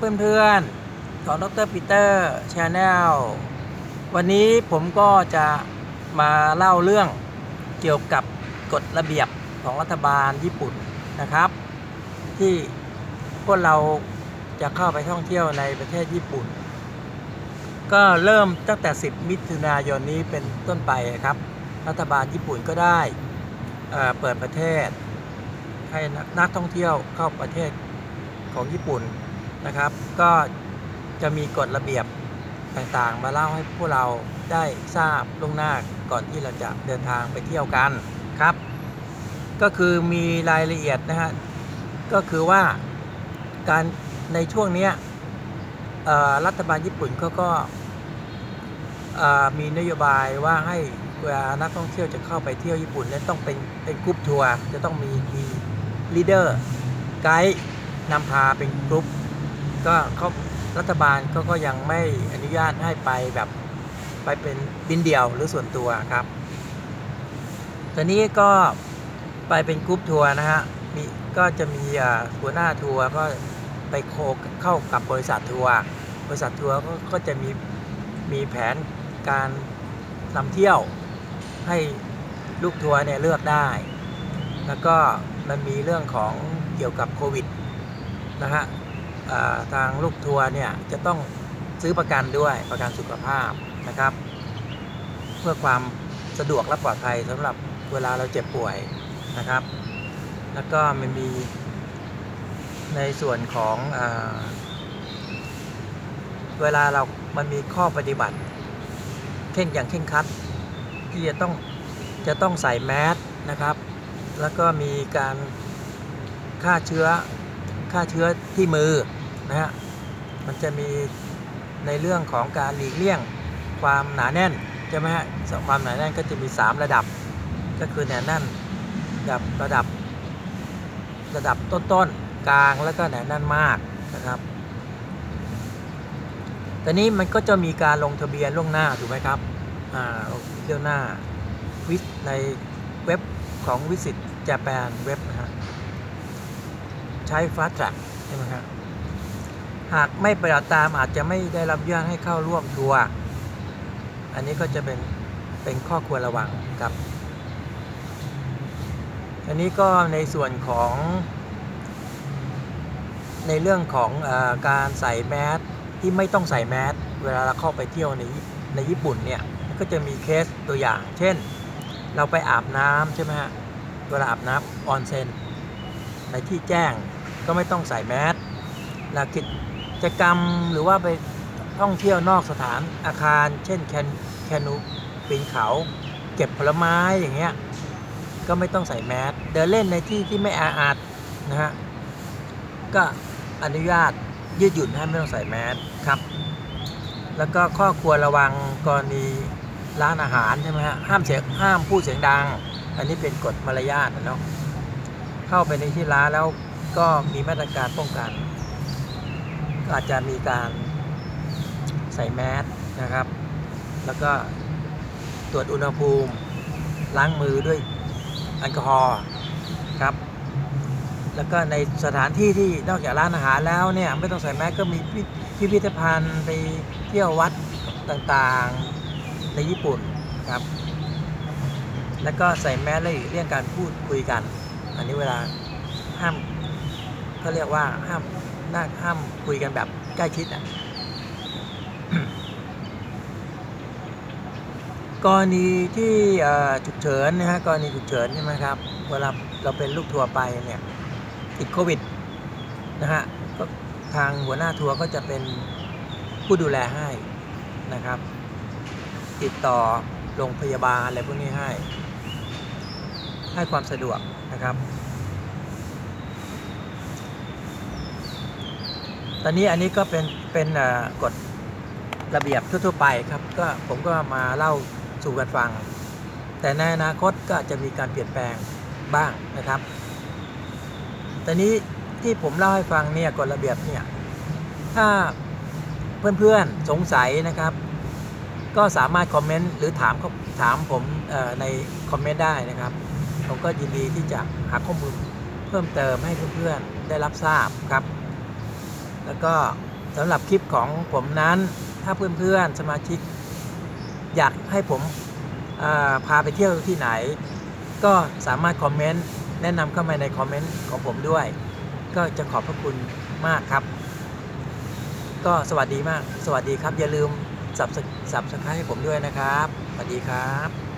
เพื่อนๆ ของดรปีเตอร์ชาแนลวันนี้ผมก็จะมาเล่าเรื่องเกี่ยวกับกฎระเบียบของรัฐบาลญี่ปุ่นนะครับ ที่พวกเราจะเข้าไปท่องเที่ยวในประเทศญี่ปุ่น ก็เริ่มตั้งแต่ 10 มิถุนายนนี้เป็นต้นไปครับ รัฐบาลญี่ปุ่นก็ได้เเปิดประเทศให้นักท่องเที่ยวเข้าประเทศของญี่ปุ่น นะครับ ก็จะมีกฎระเบียบต่างๆ มาเล่าให้พวกเราได้ทราบล่วงหน้าก่อนที่เราจะเดินทางไปเที่ยวกันครับ ก็คือมีรายละเอียดนะฮะก็คือว่าการในช่วงนี้รัฐบาลญี่ปุ่นเขาก็มีนโยบายว่าให้เวลานักท่องเที่ยวจะเข้าไปเที่ยวญี่ปุ่นเนี่ยต้องเป็นเป็นกรุ๊ปทัวร์จะต้องมีมีลีดเดอร์ไกด์นำพาเป็นกรุ๊ป ก็เขารัฐบาลก็ก็ยังไม่อนุญาตให้ไปแบบไปเป็นบินเดียวหรือส่วนตัวครับตอนนี้ก็ไปเป็นกรุ๊ปทัวร์นะฮะมีก็จะมีหัวหน้าทัวร์ก็ไปโคเข้ากับบริษัททัวร์บริษัททัวร์ก็จะมีมีแผนการนำเที่ยวให้ลูกทัวร์เนี่ยเลือกได้ แล้วก็มันมีเรื่องของเกี่ยวกับโควิดนะฮะ ทางลูกทัวร์เนี่ยจะต้องซื้อประกันด้วยประกันสุขภาพนะครับ เพื่อความสะดวกและปลอดภัยสำหรับเวลาเราเจ็บป่วยนะครับ แล้วก็มันมีในส่วนของอเวลาเรามันมีข้อปฏิบัติเข่งอย่างเข่งคัด ที่จะต้องจะต้องใส่แมสนะครับ แล้วก็มีการฆ่าเชื้อฆ่าเชื้อที่มือ นะฮะมันจะมีในเรื่องของการหลีกเลี่ยงความหนาแน่นใช่ไหมฮะความหนาแน่นก็จะมี 3 ระดับ ก็คือหนาแน่นระดับระดับระดับต้นๆกลางแล้วก็หนาแน่นมากนะครับตอนนี้มันก็จะมีการลงทะเบียนล่วงหน้าถูกไหมครับอ่าเที่ยวหน้าวิสในเว็บของวิสิตเจแปนเว็บนะฮะใช้ฟ้าส t ท r ็กใช่ไหมครับ หากไม่ปฏิบัติตามอาจจะไม่ได้รับอนุญาตให้เข้าร่วมทัวร์อันนี้ก็จะเป็นเป็นข้อควรระวังครับ อันนี้ก็ในส่วนของ ในเรื่องของอการใส่แมสที่ไม่ต้องใส่แมสเวลาเราเข้าไปเที่ยวในในญี่ปุ่นเนี่ยก็จะมีเคสตัวอย่าง เช่น เราไปอาบน้ำใช่ไหมฮะเวลาอาบน้ำออนเซนในที่แจ้งก็ไม่ต้องใส่แมสหลักกิ จกรรมหรือว่าไปท่องเที่ยวนอกสถานอาคาร เช่นแคนแคนูปีนเขาเก็บผลไม้อย่างเงี้ยก็ไม่ต้องใส่แมสเดินเล่นในที่ที่ไม่อาอัดนะฮะก็อนุญาตยืดหยุ่นให้ไม่ต้องใส่แมสครับ แล้วก็ข้อควรระวังกรณีร้านอาหารใช่ไหมฮะห้ามเสียงห้ามพูดเสียงดัง อันนี้เป็นกฎมารยาทนะเนาะเข้าไปในที่ร้านแล้วก็มีมาตรการป้องกัน อาจจะมีการใส่แมสนะครับ แล้วก็ตรวจอุณหภูมิ ล้างมือด้วยแอลกอฮอล์ครับ แล้วก็ในสถานที่ที่นอกจากร้านอาหารแล้วเนี่ยไม่ต้องใส่แมสก็มีพิพิพิธภัณฑ์ไปเที่ยววัดต่างๆในญี่ปุ่นครับ แล้วก็ใส่แมสเลยเรื่องการพูดคุยกัน อันนี้เวลาห้ามก็เรียกว่าห้าม น่าห้ามคุยกันแบบใกล้ชิดอะกรณีที่ฉุกเฉินนะฮะกรณีฉุกเฉินใช่ไหมครับเวลาเราเป็นลูกทัวร์ไปเนี่ยติดโควิดนะฮะก็ทางหัวหน้าทัวร์ก็จะเป็นผู้ดูแลให้นะครับ ติดต่อโรงพยาบาลอะไรพวกนี้ให้ ให้ความสะดวกนะครับ ตอนนี้อันนี้ก็เป็นเป็นกฎระเบียบทั่วๆไปครับก็ผมก็มาเล่าสู่กันฟัง แต่ในอนาคตก็อาจจะมีการเปลี่ยนแปลงบ้างนะครับ ตอนนี้ที่ผมเล่าให้ฟังเนี่ยกฎระเบียบเนี่ยถ้าเพื่อนๆสงสัยนะครับ ก็สามารถคอมเมนต์หรือถามเขาถามผมในคอมเมนต์ได้นะครับผมก็ยินดีที่จะหาข้อมูลเพิ่มเติมให้เพื่อนๆได้รับทราบครับ แล้วก็สำหรับคลิปของผมนั้น ถ้าเพื่อนๆสมาชิก อยากให้ผมาพาไปเที่ยวที่ไหน ก็สามารถคอมเมนต์แนะนำเข้ามาในคอมเมนต์ของผมด้วย ก็จะขอบพระคุณมากครับ ก็สวัสดีมาก สวัสดีครับ อย่าลืมสับสับสไครให้ผมด้วยนะครับ สวัสดีครับ